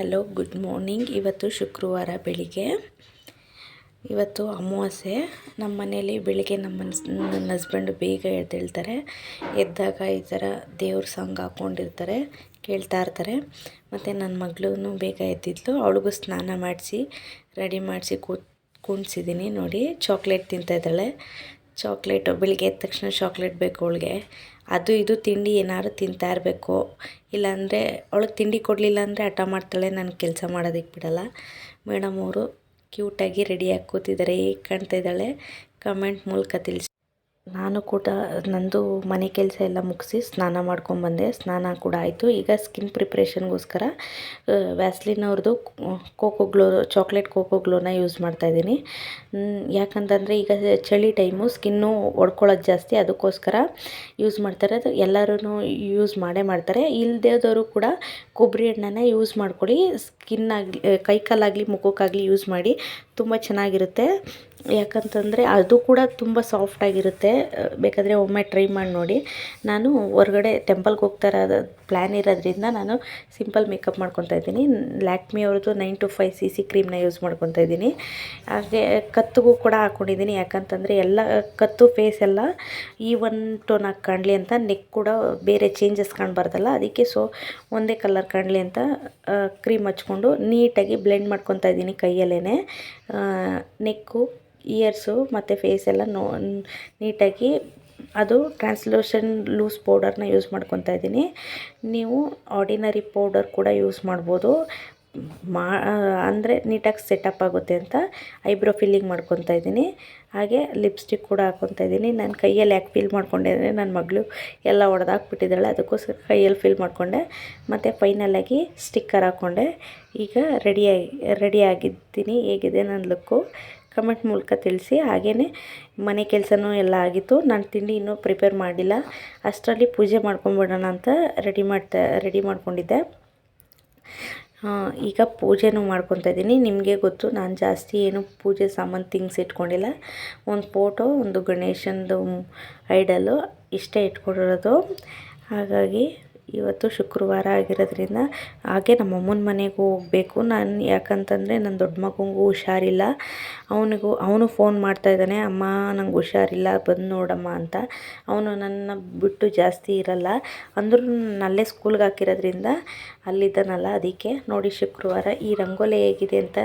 Hello, good morning. ಇವತ್ತು ಶುಕ್ರವಾರ ಬೆಳಿಗ್ಗೆ. ಇವತ್ತು ಅಮಾವಾಸ್ಯೆ. ನಮ್ಮ ಮನೇಲಿ ಬೆಳಿಗ್ಗೆ ನಮ್ಮ ನನ್ನ ಹಸ್ಬೆಂಡ್ ಬೇಗ ಎದ್ದೇಳ್ತಾರೆ. ಎದ್ದಾಗ ಈ ಥರ ದೇವ್ರ ಸಾಂಗ್ ಹಾಕ್ಕೊಂಡಿರ್ತಾರೆ, ಕೇಳ್ತಾ ಇರ್ತಾರೆ. ಮತ್ತು ನನ್ನ ಮಗಳೂ ಬೇಗ ಎದ್ದಿದ್ಲು. ಅವಳಿಗೂ ಸ್ನಾನ ಮಾಡಿಸಿ, ರೆಡಿ ಮಾಡಿಸಿ ಕೂತ್ ನೋಡಿ. ಚಾಕ್ಲೇಟ್ ತಿಂತಾಯಿದ್ದಾಳೆ ಚಾಕ್ಲೇಟು ಬೆಳಿಗ್ಗೆ ಎದ್ದ ತಕ್ಷಣ ಚಾಕ್ಲೇಟ್ ಬೇಕು ಅವಳಿಗೆ. ಅದು ಇದು ತಿಂಡಿ ಏನಾದ್ರು ತಿಂತಾ ಇರಬೇಕು. ಇಲ್ಲಾಂದರೆ ಅವಳಿಗೆ ತಿಂಡಿ ಕೊಡಲಿಲ್ಲ ಅಂದರೆ ಹಠ ಮಾಡ್ತಾಳೆ, ನಾನು ಕೆಲಸ ಮಾಡೋದಕ್ಕೆ ಬಿಡಲ್ಲ. ಮೇಡಮ್ ಅವರು ಕ್ಯೂಟಾಗಿ ರೆಡಿಯಾಗಿ ಕೂತಿದ್ದಾರೆ ಹೇಗೆ ಕಾಣ್ತಾ ಇದ್ದಾಳೆ? ಕಮೆಂಟ್ ಮೂಲಕ ತಿಳಿಸಿ. ನಾನು ಕೂಡ ನಂದು ಮನೆ ಕೆಲಸ ಎಲ್ಲ ಮುಗಿಸಿ ಸ್ನಾನ ಮಾಡ್ಕೊಂಬಂದೆ ಸ್ನಾನ ಕೂಡ ಆಯಿತು. ಈಗ ಸ್ಕಿನ್ ಪ್ರಿಪ್ರೇಷನ್ಗೋಸ್ಕರ ವ್ಯಾಸ್ಲಿನ್ ಅವ್ರದ್ದು ಕೋಕೋ ಗ್ಲೋ ಚಾಕ್ಲೇಟ್ ಕೋಕೋ ಗ್ಲೋನ ಯೂಸ್ ಮಾಡ್ತಾಯಿದ್ದೀನಿ ಯಾಕಂತಂದರೆ ಈಗ ಚಳಿ ಟೈಮು ಸ್ಕಿನ್ನು ಒಡ್ಕೊಳ್ಳೋದು ಜಾಸ್ತಿ. ಅದಕ್ಕೋಸ್ಕರ ಯೂಸ್ ಮಾಡ್ತಾರೆ. ಅದು ಎಲ್ಲರೂ ಯೂಸ್ ಮಾಡೇ ಮಾಡ್ತಾರೆ. ಇಲ್ಲದೇದವರು ಕೂಡ ಕೊಬ್ಬರಿ ಎಣ್ಣೆನ ಯೂಸ್ ಮಾಡ್ಕೊಳ್ಳಿ. ಕೈ ಕಾಲಾಗಲಿ ಮುಖಕ್ಕಾಗಲಿ ಯೂಸ್ ಮಾಡಿ ತುಂಬ ಚೆನ್ನಾಗಿರುತ್ತೆ. ಯಾಕಂತಂದರೆ ಅದು ಕೂಡ ತುಂಬ ಸಾಫ್ಟಾಗಿರುತ್ತೆ ಬೇಕಾದರೆ ಒಮ್ಮೆ ಟ್ರೈ ಮಾಡಿ ನೋಡಿ. ನಾನು ಹೊರಗಡೆ ಟೆಂಪಲ್ಗೆ ಹೋಗ್ತಾ ಇರೋದು ಪ್ಲ್ಯಾನ್ ಇರೋದ್ರಿಂದ ನಾನು ಸಿಂಪಲ್ ಮೇಕಪ್ ಮಾಡ್ಕೊತಾ ಇದ್ದೀನಿ. ಲ್ಯಾಕ್ಮಿ ಅವ್ರದ್ದು nine to five C C ಕ್ರೀಮ್ನ use ಮಾಡ್ಕೊತಾ ಇದ್ದೀನಿ. ಹಾಗೆ ಕತ್ತಿಗೂ ಕೂಡ ಹಾಕ್ಕೊಂಡಿದ್ದೀನಿ ಯಾಕಂತಂದರೆ ಎಲ್ಲ ಕತ್ತು ಫೇಸ್ ಎಲ್ಲ ಈ ಒನ್ ಟೋನಾಗಿ ಕಾಣಲಿ ಅಂತ ನೆಕ್ ಕೂಡ ಬೇರೆ ಚೇಂಜಸ್ ಕಾಣಬಾರ್ದಲ್ಲ. ಅದಕ್ಕೆ ಸೊ ಒಂದೇ ಕಲರ್ ಕಾಣಲಿ ಅಂತ ಕ್ರೀಮ್ ಹಚ್ಕೊಂಡು ನೀಟಾಗಿ ಬ್ಲೆಂಡ್ ಮಾಡ್ಕೊತಾ ಇದ್ದೀನಿ ಕೈಯಲ್ಲೇ ನೆಕ್ಕು, ಇಯರ್ಸು ಮತ್ತು ಫೇಸ್ ಎಲ್ಲ ನೋ, ನೀಟಾಗಿ ಅದು ಟ್ರಾನ್ಸ್ಲೂಷನ್ ಲೂಸ್ ಪೌಡರ್ನ ಯೂಸ್ ಮಾಡ್ಕೊತಾ ಇದ್ದೀನಿ. ನೀವು ಆರ್ಡಿನರಿ ಪೌಡರ್ ಕೂಡ ಯೂಸ್ ಮಾಡ್ಬೋದು. ಮಾ ಅಂದರೆ ನೀಟಾಗಿ ಸೆಟಪ್ ಆಗುತ್ತೆ ಅಂತ ಐಬ್ರೋ ಫಿಲ್ಲಿಂಗ್ ಮಾಡ್ಕೊತಾ ಇದ್ದೀನಿ. ಹಾಗೆ ಲಿಪ್ಸ್ಟಿಕ್ ಕೂಡ ಹಾಕ್ಕೊತಾ ಇದ್ದೀನಿ. ನಾನು ಕೈಯಲ್ಲಿ ಯಾಕೆ ಫಿಲ್ ಮಾಡ್ಕೊಂಡೆ ಅಂದರೆ ನನ್ನ ಮಗಳು ಎಲ್ಲ ಹೊಡೆದಾಕ್ಬಿಟ್ಟಿದ್ದಾಳೆ ಅದಕ್ಕೋಸ್ಕರ ಕೈಯಲ್ಲಿ ಫಿಲ್ ಮಾಡಿಕೊಂಡೆ. ಮತ್ತು ಫೈನಲಾಗಿ ಸ್ಟಿಕ್ಕರ್ ಹಾಕ್ಕೊಂಡೆ ಈಗ ರೆಡಿಯಾಗಿ ರೆಡಿಯಾಗಿದ್ದೀನಿ ಹೇಗಿದೆ ನನ್ನ ಲುಕ್ಕು ಕಮೆಂಟ್ ಮೂಲಕ ತಿಳಿಸಿ. ಹಾಗೇ ಮನೆ ಕೆಲಸನೂ ಎಲ್ಲ ಆಗಿತ್ತು. ನಾನು ತಿಂಡಿ ಇನ್ನೂ ಪ್ರಿಪೇರ್ ಮಾಡಿಲ್ಲ. ಅಷ್ಟರಲ್ಲಿ ಪೂಜೆ ಮಾಡ್ಕೊಂಬಿಡೋಣ ಅಂತ ರೆಡಿ ಮಾಡ್ತಾ ರೆಡಿ ಮಾಡ್ಕೊಂಡಿದ್ದೆ. ಈಗ ಪೂಜೆನೂ ಮಾಡ್ಕೊತಾ ಇದ್ದೀನಿ ನಿಮಗೆ ಗೊತ್ತು, ನಾನು ಜಾಸ್ತಿ ಏನು ಪೂಜೆ ಸಾಮಾನು ಥಿಂಗ್ಸ್ ಇಟ್ಕೊಂಡಿಲ್ಲ. ಒಂದು ಫೋಟೋ ಒಂದು ಗಣೇಶನದು ಐಡಲು ಇಷ್ಟೇ ಇಟ್ಕೊಂಡಿರೋದು. ಹಾಗಾಗಿ ಇವತ್ತು ಶುಕ್ರವಾರ ಆಗಿರೋದ್ರಿಂದ ಹಾಗೆ ನಮ್ಮ ಅಮ್ಮನ ಮನೆಗೂ ಹೋಗಬೇಕು. ನಾನು ಯಾಕಂತಂದರೆ ನನ್ನ ದೊಡ್ಡ ಮಗನಿಗೂ ಹುಷಾರಿಲ್ಲ. ಅವನಿಗೂ, ಅವನು ಫೋನ್ ಮಾಡ್ತಾಯಿದ್ದಾನೆ ಅಮ್ಮ, ನಂಗೆ ಹುಷಾರಿಲ್ಲ, ಬಂದು ನೋಡಮ್ಮ ಅಂತ. ಅವನು ನನ್ನ ಬಿಟ್ಟು ಜಾಸ್ತಿ ಇರಲ್ಲ. ಅಂದರೂ ಅಲ್ಲೇ ಸ್ಕೂಲ್ಗೆ ಹಾಕಿರೋದ್ರಿಂದ ಅಲ್ಲಿದ್ದಾನಲ್ಲ, ಅದಕ್ಕೆ ನೋಡಿ ಶುಕ್ರವಾರ ಈ ರಂಗೋಲಿ ಹೇಗಿದೆ ಅಂತ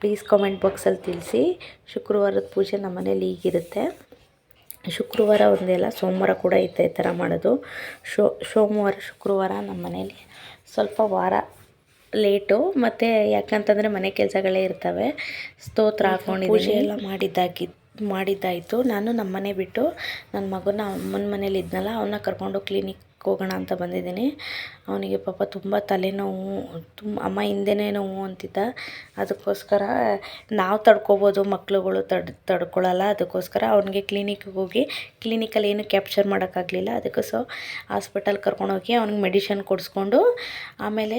ಪ್ಲೀಸ್ ಕಾಮೆಂಟ್ ಬಾಕ್ಸಲ್ಲಿ ತಿಳಿಸಿ. ಶುಕ್ರವಾರದ ಪೂಜೆ ನಮ್ಮ ಮನೇಲಿ ಹೀಗಿರುತ್ತೆ. ಶುಕ್ರವಾರ ಒಂದೇ ಅಲ್ಲ ಸೋಮವಾರ ಕೂಡ ಇತ್ತು ಈ ಥರ ಮಾಡೋದು. ಶೋ ಸೋಮವಾರ ಶುಕ್ರವಾರ ನಮ್ಮ ಮನೇಲಿ ಸ್ವಲ್ಪ ವಾರ ಲೇಟು ಮತ್ತು ಯಾಕಂತಂದರೆ ಮನೆ ಕೆಲಸಗಳೇ ಇರ್ತವೆ. ಸ್ತೋತ್ರ ಹಾಕ್ಕೊಂಡಿದ್ದೀನಿ ಪೂಜೆ ಎಲ್ಲ ಮಾಡಿದ್ದಾಗಿ ಮಾಡಿದ್ದಾಯಿತು. ನಾನು ನಮ್ಮ ಮನೆ ಬಿಟ್ಟು ನನ್ನ ಮಗನ ಅಮ್ಮನ ಮನೇಲಿ ಇದ್ನಲ್ಲ ಅವನ್ನ ಕರ್ಕೊಂಡು ಕ್ಲಿನಿಕ್ ಹೋಗೋಣ ಅಂತ ಬಂದಿದ್ದೀನಿ. ಅವನಿಗೆ ಪಾಪ ತುಂಬ ತಲೆನೋವು ತುಂಬ ಅಮ್ಮ ಹಿಂದೆನೇ ನೋವು ಅಂತಿದ್ದ. ಅದಕ್ಕೋಸ್ಕರ ನಾವು ತಡ್ಕೋಬೋದು ಮಕ್ಕಳುಗಳು ತಡ್ ತಡ್ಕೊಳ್ಳಲ್ಲ ಅದಕ್ಕೋಸ್ಕರ ಅವನಿಗೆ ಕ್ಲಿನಿಕ್ಗೆ ಹೋಗಿ ಕ್ಲಿನಿಕಲ್ಲಿ ಏನು ಕ್ಯಾಪ್ಚರ್ ಮಾಡೋಕ್ಕಾಗಲಿಲ್ಲ. ಅದಕ್ಕೆ ಸೊ ಹಾಸ್ಪಿಟಲ್ ಕರ್ಕೊಂಡೋಗಿ ಅವ್ನಿಗೆ ಮೆಡಿಷನ್ ಕೊಡಿಸ್ಕೊಂಡು, ಆಮೇಲೆ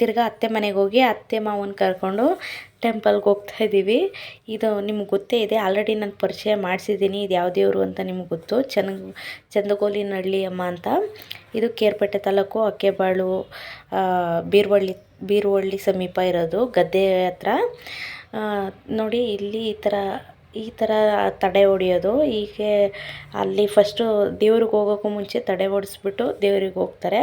ತಿರ್ಗಾ ಅತ್ತೆ ಮನೆಗೆ ಹೋಗಿ ಅತ್ತೆ ಮಾವನ ಕರ್ಕೊಂಡು ಟೆಂಪಲ್ಗೆ ಹೋಗ್ತಾ ಇದ್ದೀವಿ. ಇದು ನಿಮ್ಗೆ ಗೊತ್ತೇ ಇದೆ, ಆಲ್ರೆಡಿ ನಾನು ಪರಿಚಯ ಮಾಡಿಸಿದ್ದೀನಿ. ಇದು ಯಾವ ದೇವರು ಅಂತ ನಿಮ್ಗೆ ಗೊತ್ತು. ಚೆನ್ನ ಚಂದಗೋಲಿನಹಳ್ಳಿ ಅಮ್ಮ ಅಂತ. ಇದು ಕೇರ್ಪೇಟೆ ತಾಲೂಕು ಅಕ್ಕೆಬಾಳು ಬೀರ್ವಳ್ಳಿ ಬೀರ್ವಳ್ಳಿ ಸಮೀಪ ಇರೋದು, ಗದ್ದೆ ಹತ್ರ. ನೋಡಿ ಇಲ್ಲಿ ಈ ಥರ ಈ ಥರ ತಡೆ ಹೊಡಿಯೋದು. ಹೀಗೆ ಅಲ್ಲಿ ಫಸ್ಟು ದೇವ್ರಿಗೆ ಹೋಗೋಕ್ಕೂ ಮುಂಚೆ ತಡೆ ಹೊಡೆಸ್ಬಿಟ್ಟು ದೇವ್ರಿಗೆ ಹೋಗ್ತಾರೆ.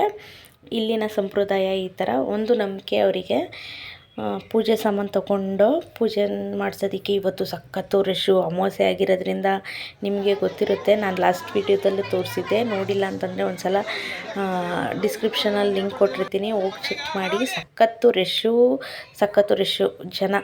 ಇಲ್ಲಿನ ಸಂಪ್ರದಾಯ ಈ ಥರ. ಒಂದು ನಂಬಿಕೆ ಅವರಿಗೆ. ಪೂಜೆ ಸಾಮಾನು ತೊಗೊಂಡು ಪೂಜೆ ಮಾಡಿಸೋದಕ್ಕೆ ಇವತ್ತು ಸಖತ್ತು ರಶ್ಶು ಅಮಾವಾಸ್ಯೆ ಆಗಿರೋದ್ರಿಂದ ನಿಮಗೆ ಗೊತ್ತಿರುತ್ತೆ. ನಾನು ಲಾಸ್ಟ್ ವೀಡಿಯೋದಲ್ಲೂ ತೋರಿಸಿದ್ದೆ. ನೋಡಿಲ್ಲ ಅಂತಂದರೆ ಒಂದು ಸಲ ಡಿಸ್ಕ್ರಿಪ್ಷನಲ್ಲಿ ಲಿಂಕ್ ಕೊಟ್ಟಿರ್ತೀನಿ. ಹೋಗಿ ಚೆಕ್ ಮಾಡಿ. ಸಖತ್ತು ರಶ್ಶು ಸಖತ್ತು ರಶ್ಶು ಜನ.